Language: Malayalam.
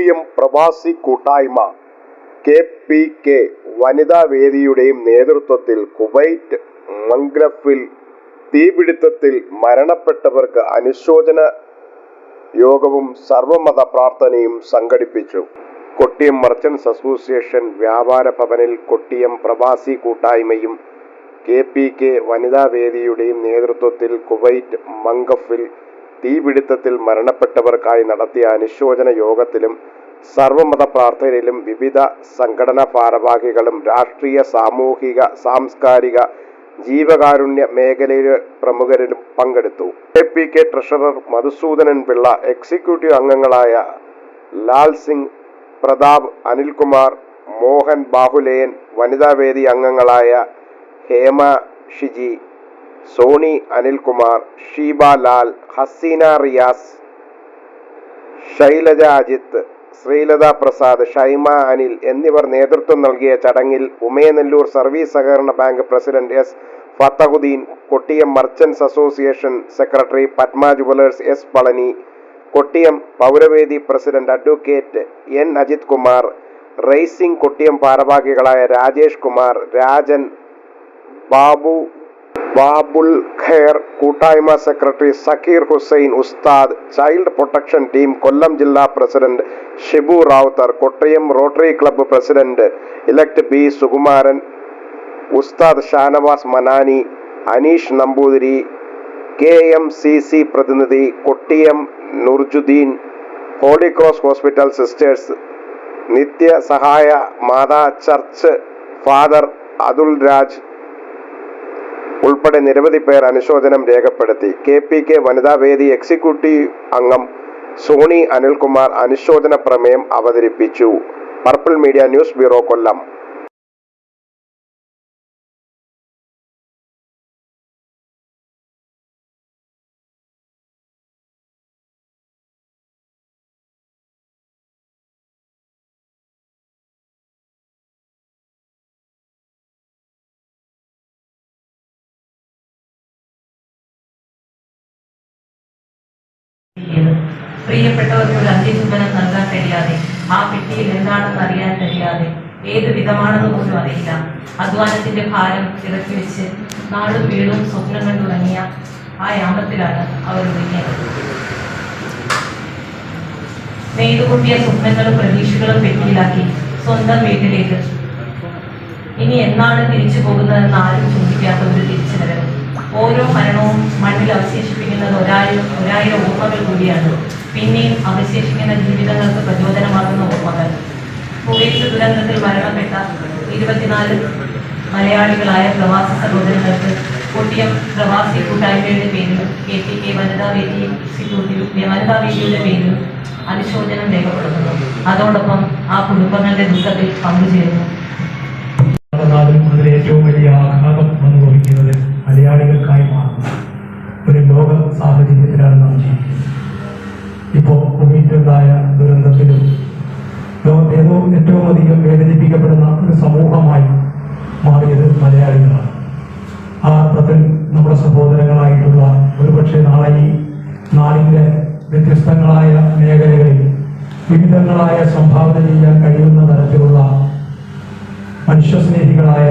കൊട്ടിയം പ്രവാസി കൂട്ടായ്മ കെ പി കെ വനിതാ വേദിയുടെയും നേതൃത്വത്തിൽ കുവൈറ്റ് മംഗ്ലഫിൽ തീപിടുത്തത്തിൽ മരണപ്പെട്ടവർക്ക് അനുശോചന യോഗവും സർവമത പ്രാർത്ഥനയും സംഘടിപ്പിച്ചു. കൊട്ടിയം മർച്ചൻസ് അസോസിയേഷൻ വ്യാപാര ഭവനിൽ കൊട്ടിയം പ്രവാസി കൂട്ടായ്മയും കെ പി കെ വനിതാ വേദിയുടെയും നേതൃത്വത്തിൽ കുവൈറ്റ് മംഗഫിൽ തീപിടുത്തത്തിൽ മരണപ്പെട്ടവർക്കായി നടത്തിയ അനുശോചന യോഗത്തിലും സർവമത പ്രാർത്ഥനയിലും വിവിധ സംഘടനാ ഭാരവാഹികളും രാഷ്ട്രീയ സാമൂഹിക സാംസ്കാരിക ജീവകാരുണ്യ മേഖലയിലെ പ്രമുഖരും പങ്കെടുത്തു. A P K treasurer Madhusudanan Pillai executive അംഗങ്ങളായ ലാൽ സിംഗ് പ്രതാപ് അനിൽകുമാർ മോഹൻ ബാഹുലേയൻ വനിതാവേദി അംഗങ്ങളായ ഹേമ ഷിജി സോണി അനിൽകുമാർ ഷീബ ലാൽ ഹസീന റിയാസ് ശൈലജ അജിത്ത് ശ്രീലത പ്രസാദ് ഷൈമ അനിൽ എന്നിവർ നേതൃത്വം നൽകിയ ചടങ്ങിൽ ഉമയനെല്ലൂർ സർവീസ് സഹകരണ bank president S Fathahudeen Kottiyam merchants association secretary Padma jewellers S Palani Kottiyam പൗരവേദി president advocate N Ajith Kumar racing Kottiyam ഭാരവാഹികളായ രാജേഷ് കുമാർ രാജൻ ബാബു ബാബുൽ ഖേർ കൂട്ടായ്മ സെക്രട്ടറി സക്കീർ ഹുസൈൻ ഉസ്താദ് ചൈൽഡ് പ്രൊട്ടക്ഷൻ ടീം കൊല്ലം ജില്ലാ president Shibu Rawther Kottayam Rotary Club president elect P Sukumaran ഉസ്താദ് Shanavas Manani Aneesh Namboothiri K M C C പ്രതിനിധി Kottiyam Nurjudeen Holy Cross hospital sisters Nithya Sahaya Matha church father Athul Raj ഉൾപ്പെടെ നിരവധി പേർ അനുശോചനം രേഖപ്പെടുത്തി. കെ പി കെ വനിതാവേദി എക്സിക്യൂട്ടീവ് അംഗം സോണി അനിൽകുമാർ അനുശോചന പ്രമേയം അവതരിപ്പിച്ചു. Purple Media news bureau Kollam. പ്രിയപ്പെട്ടവർക്ക് ഒരു അന്ത്യചുംബനം നൽകാൻ കഴിയാതെ ആ പെട്ടിയിൽ എന്താണെന്ന് അറിയാൻ കഴിയാതെ ഏത് വിധമാണെന്ന് പോലും അറിയില്ല. അധ്വാനത്തിന്റെ ഭാരം ഇറക്കി വെച്ച് നാടും വീടും സ്വപ്നങ്ങൾ തുടങ്ങിയ ആ യാമത്തിലാണ് അവർ ഒരുങ്ങിയത് നെയ്തുകൂട്ടിയ സ്വപ്നങ്ങളും പ്രതീക്ഷകളും പെട്ടിയിലാക്കി സ്വന്തം വീട്ടിലേക്ക്. ഇനി എന്നാണ് തിരിച്ചു പോകുന്നതെന്ന് ആരും ചിന്തിക്കാത്ത ഒരു തിരിച്ചുവരവ്. ഓരോ മരണവും കൂടിയാണ് പിന്നെയും അവശേഷിക്കുന്ന ജീവിതങ്ങൾക്ക് പ്രചോദനമാകുന്ന ഓർമ്മകൾ. കുവൈറ്റ് ദുരന്തത്തിൽ മരണപ്പെട്ട ഇരുപത്തിനാല് മലയാളികളായ പ്രവാസി സഹോദരങ്ങൾക്ക് കൊട്ടിയം പ്രവാസി കൂട്ടായ്മയുടെ പേരിലും കെ പി കെ വനിതാ വേദി ഇൻസ്റ്റിറ്റ്യൂട്ടിലും വനിതാ വേദിയുടെ പേരിലും അനുശോചനം രേഖപ്പെടുത്തുന്നു അതോടൊപ്പം ആ കുടുംബങ്ങളുടെ ദുഃഖത്തിൽ പങ്കുചേരുന്നു. ാണ് സാഹചര്യത്തിലാണ് കുവൈറ്റുണ്ടായ ദുരന്തത്തിലും ലോകത്തെ ഏതോ ഏറ്റവും അധികം വേദനിപ്പിക്കപ്പെടുന്ന ഒരു സമൂഹമായി മാറിയത് മലയാളികളാണ്. ആ അർത്ഥത്തിൽ നമ്മുടെ സഹോദരങ്ങളായിട്ടുള്ള ഒരുപക്ഷെ നാളെ ഈ നാടിന്റെ വ്യത്യസ്തങ്ങളായ മേഖലകളിൽ വിവിധങ്ങളായ സംഭാവന ചെയ്യാൻ കഴിയുന്ന തരത്തിലുള്ള മനുഷ്യസ്നേഹികളായ